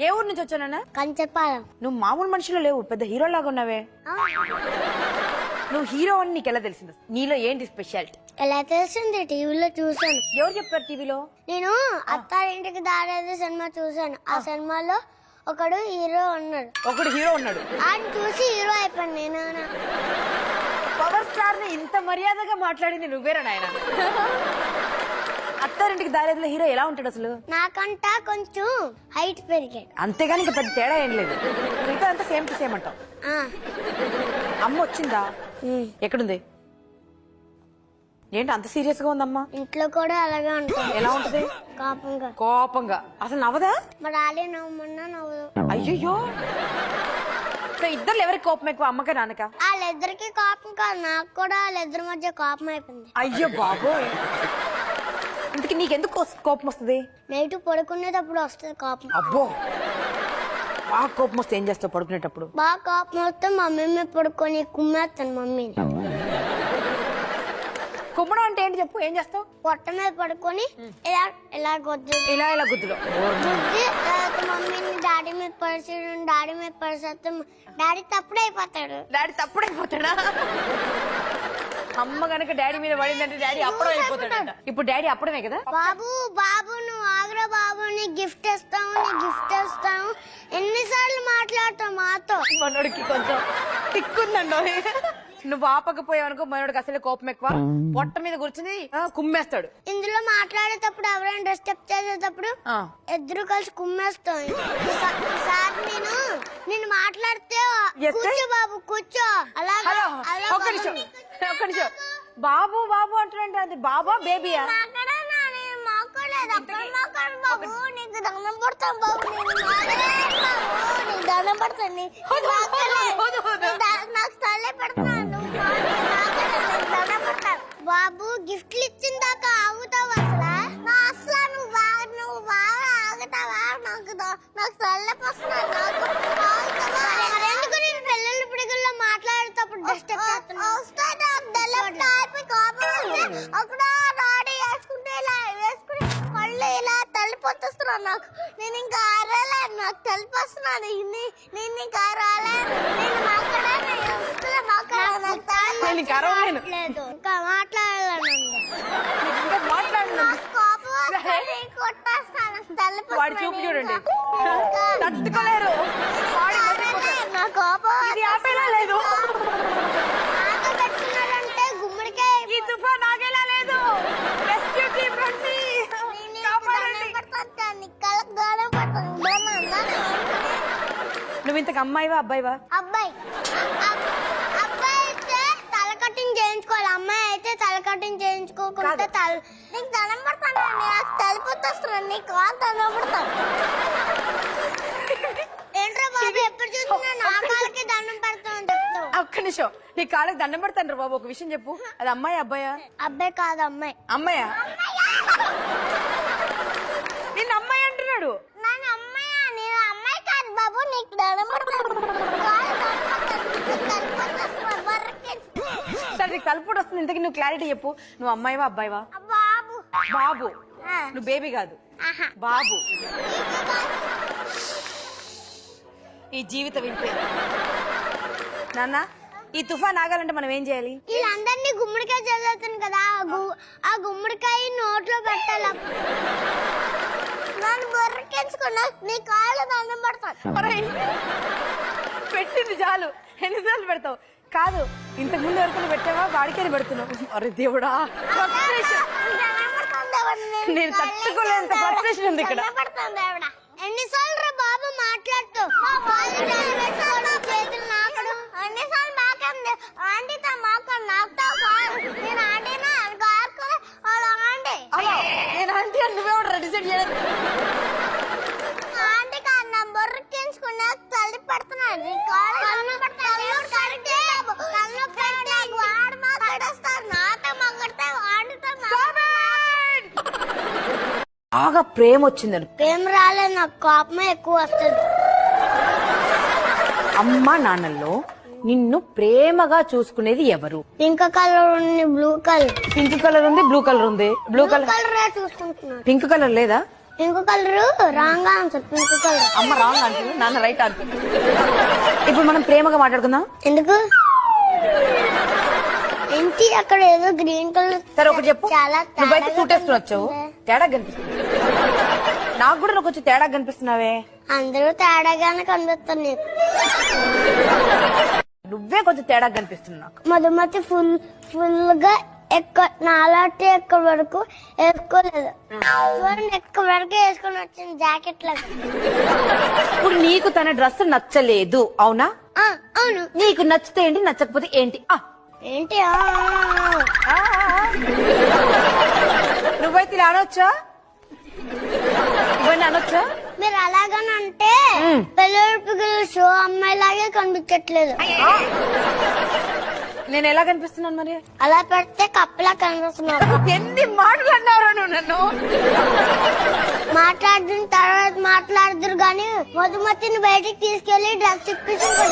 ఏ ఊరు నుంచి వచ్చానన్నా కంచెపాలెం. నువ్వు మామూలు మనిషిలో లేవు పెద్ద హీరో లాగా ఉన్నావే నువ్వు హీరో అని నీకు ఎలా తెలిసింది? నీలో ఏంటి స్పెషాలిటీ ఎలా తెలిసింది? టీవీలో చూసాను ఎవరు చెప్పారు టీవీలో? నేను అత్తారింటికి దారేది సినిమా చూసాను ఆ సినిమాలో ఒకడు హీరో ఉన్నాడు. ఒకడు హీరో ఉన్నాడు. ఆయన చూసి హీరో అయిపోయాను నేను పవర్ స్టార్ని ఇంత మర్యాదగా మాట్లాడింది నువ్వేరా నాయన? అత్తారింటికి దారేదిలో హీరో ఎలా ఉంటాడు అసలు? నాకంట కొంచెం హైట్ పెరిగాడు. అంతేగాని ఇంకా పెద్ద తేడా ఏం లేదు. మిగతా అంతా సేమ్ టు సేమ్ అంటావు. ఆ, అమ్మ వచ్చిందా? ఉమ్. ఎక్కడుంది? ఏంటి అంత సీరియస్గా ఉందమ్మా? ఇంట్లో కూడా అలాగే ఉంటుంది. ఎలా ఉంటది? కోపంగా. కోపంగా. అసలు నవ్వదా? మా డాడీ నవ్వమన్నా నవ్వదు. అయ్యయ్యో. సో ఇద్దరు ఎవరికి కోపం ఎక్కువ అమ్మక నాన్నక? వాళ్ళిద్దరికి కోపం కాదు నాకు కూడా వాళ్ళిద్దరి మధ్య కోపం అయిపోయింది. అయ్యో బాబోయ్. ఇంతకి నీకెందుకు కోపం వస్తుంది? నైట్ పడుకునేటప్పుడు వస్తుంది కోపం. అబ్బో! బాగా కోపం వస్తే ఏం చేస్తావు పడుకునేటప్పుడు? బాగా కోపం వస్తే మమ్మీ మీద పడుకొని కుమ్మేస్తాను మమ్మీని. కుమ్మడం అంటే ఏంటి చెప్పు ఏం చేస్తావు? పొట్ట మీద పడుకొని ఇలా ఇలా కొద్ది ఇలా ఇలా గుద్దులో? గుద్ది తర్వాత మమ్మీని డాడీ మీద పరిచేయడం డాడీ మీద పరిచేస్తే డాడీ తప్పుడు అయిపోతాడు డాడీ తప్పుడైపోతాడా? అమ్మ గనక డాడీ మీద పడిందంటే డాడీ అప్పుడే అయిపోతాడంట. ఇప్పుడు డాడీ అప్పుడమే కదా? బాబు బాబు నువ్వు ఆగ్రా బాబు నీ గిఫ్ట్ ఇస్తావు నీ గిఫ్ట్ ఇస్తావు ఎన్నిసార్లు మాట్లాడతావు మాతో? మనోడికి కొంచెం తిక్కుందండి నువ్వు ఆపకపోయావు అనుకో మనోడికి అసలే కోపం ఎక్కువ. పొట్ట మీద కూర్చుని ఆ, కుమ్మేస్తాడు. ఇందులో మాట్లాడేటప్పుడు ఎవరైనా డిస్టర్బ్ చేసేటప్పుడు ఆ. ఇద్దరు కలిసి కుమ్మేస్తాం. ఈసా- ఈసారి నేను నేను మాట్లాడితే ఎత్తే? కూర్చో బాబు కూర్చో. అలా హలో ఒక్క నిమిషం ఒక్క నిమిషం. బాబు బాబు అంటున్నాంటే అది బాబా బేబీయా బాబు. నీకు దండం పడతాను బాబు. నేను మాట్లాడను బాబు. నీకు దండం పడతాను. నీ- వద్దు, వద్దు, వద్దు, వద్దు. నీ దా- నాకు తల్లే పెడుతున్నాను నువ్వు మాట్లాడు, నీకు దండం పడతాను. బాబు గిఫ్ట్లు ఇచ్చిన దాకా ఆగుతావు అసలు? నా అసలు నువ్వు బాగా నువ్వు బాగా ఆగుతావా? నాకు నాకు? మరెందుకు నేను నాకు. ఇంకా ఆరలేదు నాకు ఇన్ని- నేను ఇంకా రాలేదు నేను నేను ఇంకా అరవలేను. లేదు ఇంకా మాట్లాడాలను ఇంకా మాట్లాడు నాకు కోపం వస్తుంది కొట్టేస్తాను తల్లిపోతున్నాను వాడి చూపు చూడండి. తట్టుకోలేరు. ఇది ఆపేలా లేదు. ఆట పెట్టుకున్నాడంటే గుమ్మడికాయ ఈ తుఫాన్ ఆగేలా లేదు. రెస్క్యూ టీం రండి. కాపాడండి. నువ్వు ఇంతకు అమ్మాయివా అబ్బాయివా? అబ్బాయి. అబ్- అబ్బాయి అయితే తల కటింగ్ చేయించుకోవాలి. అమ్మాయి అయితే తల కటింగ్ చేయించుకోకుండా కాదు. నీకు దండం పడతాను నాకు తలిపోతున్నాను నీకు కాదు దండం పడతాను. ఏంట్రా బాబు ఎప్పుడు నా కాళ్ళకి దండం పెడతాను చెప్తావు ఒక్క నిమిషం. నీ కాళ్ళకి దండం పెడతాను బాబు ఒక విషయం చెప్పు. అది అమ్మాయి అబ్బాయా? అబ్బాయి కాదు అమ్మాయి. అమ్మాయా? నిన్ను అమ్మాయి అంటున్నాడు. నేను అమ్మాయి? నేను అమ్మాయి కాదు బాబు నీకు దండం పెడతాను. కాళ్ళు దండం పెడతాను. నీకు తలిపోతున్నాను, బర్రెక్కేసి. సరే నీకు వస్తుంది ఇంతకి నువ్వు క్లారిటీ చెప్పు. నువ్వు అమ్మాయివా అబ్బాయివా? బాబు. నువ్వు బేబీ కాదు. బాబు. ఈ జీవితం ఇంతే. నాన్న ఈ తుఫాన్ ఆగాలంటే మనం ఏం చేయాలి? వీళ్ళందరినీ గుమ్మడికాయ చదువుతాను కదా. ఆ గుమ్మడికాయ నోట్లో పెట్టాలి? నన్ను బొర్రకెంచుకున్నా నీ కాళ్ళు దండం పడతాను. పెట్టింది చాలు. ఎన్నిసార్లు పెడతావు? కాదు ఇంతకు ముందు వరకు పెట్టావా? వాడికే పెడుతున్నావు? అరే దేవుడా frustration. దండం పడతాను దేవుడా, నేను తట్టుకోలేనంత frustration ఉంది ఇక్కడ. ఎన్నిసార్లు రా బాబు మాట్లాడుతూ ఎన్నిసార్లు మాకంది ఆంటీతో మాకు నాకుతావు కాదు నేను ఆంటీనా కాదు అలా ఆంటీ అలా నేను ఆంటీ అని నువ్వెవడు డిసైడ్ చేయలేదు ఆంటీ కాదు నా బొర్రకించుకున్నా తల్లి పడుతున్నాడు నీ కాళ్ళు కళ్ళు కళ్ళు కడితే కళ్ళు పెట్టి వాడు మాట్లాడేస్తారు నాతో మాట్లాడితే వాడితో బాగా ప్రేమ వచ్చిందని ప్రేమ రాలేదు నాకు కోపమే ఎక్కువ వస్తుంది. అమ్మ నాన్నల్లో నిన్ను ప్రేమగా చూసుకునేది ఎవరు? పింక్ కలర్ ఉంది బ్లూ కలర్. పింక్ కలర్ ఉంది బ్లూ కలర్ ఉంది. బ్లూ కలర్ కలర్ చూసుకుంటున్నాడు పింక్ కలర్ లేదా? Pink colour wrong answer pink colour. అమ్మ రాంగ్ అంటుంది నాన్న రైట్ అంటుంది ఇప్పుడు మనం ప్రేమగా మాట్లాడుకుందాం. ఎందుకు? ఏంటి అక్కడ ఏదో గ్రీన్ కలర్ సరే ఒకటి చెప్పు. చాలా నువ్వైతే తేడాగా సూట్ వేసుకుని వచ్చావు. తేడా కనిపిస్తుంది. నాకు కూడా నువ్వు కొంచెం తేడా కనిపిస్తున్నావే. అందరూ తేడాగానే కనిపిస్తారు నీకు నువ్వే కొంచెం తేడా కనిపిస్తుంది నాకు. మధుమతి ఫుల్ ఫుల్గా ఎక్కువ నాలాంటి ఎక్కువ వరకు వేసుకోలేదు. చూడండి ఎక్కువ వరకు వేసుకొని వచ్చింది జాకెట్ లాగా ఇప్పుడు నీకు తన డ్రెస్ నచ్చలేదు అవునా? ఆ, అవును. నీకు నచ్చితే ఏంటి నచ్చకపోతే ఏంటి? ఆ. ఏంటి? ఆ, ఆ, ఆ. నువ్వైతే ఇలా అనొచ్చా? అనొచ్చా? మీరు అలాగనంటే పిల్లలు షో అమ్మాయిలాగే కనిపించట్లేదు. నేను ఎలా కనిపిస్తున్నాను మరి? అలా పెడితే కప్పలా కనిపిస్తున్నారు. ఎన్ని మాటలు నువ్వు నన్ను? మాట్లాడిన తర్వాత మాట్లాడదురు గాని మధుమతిని బయటికి తీసుకెళ్ళి డ్రెస్ ఇప్పించి ఇంకో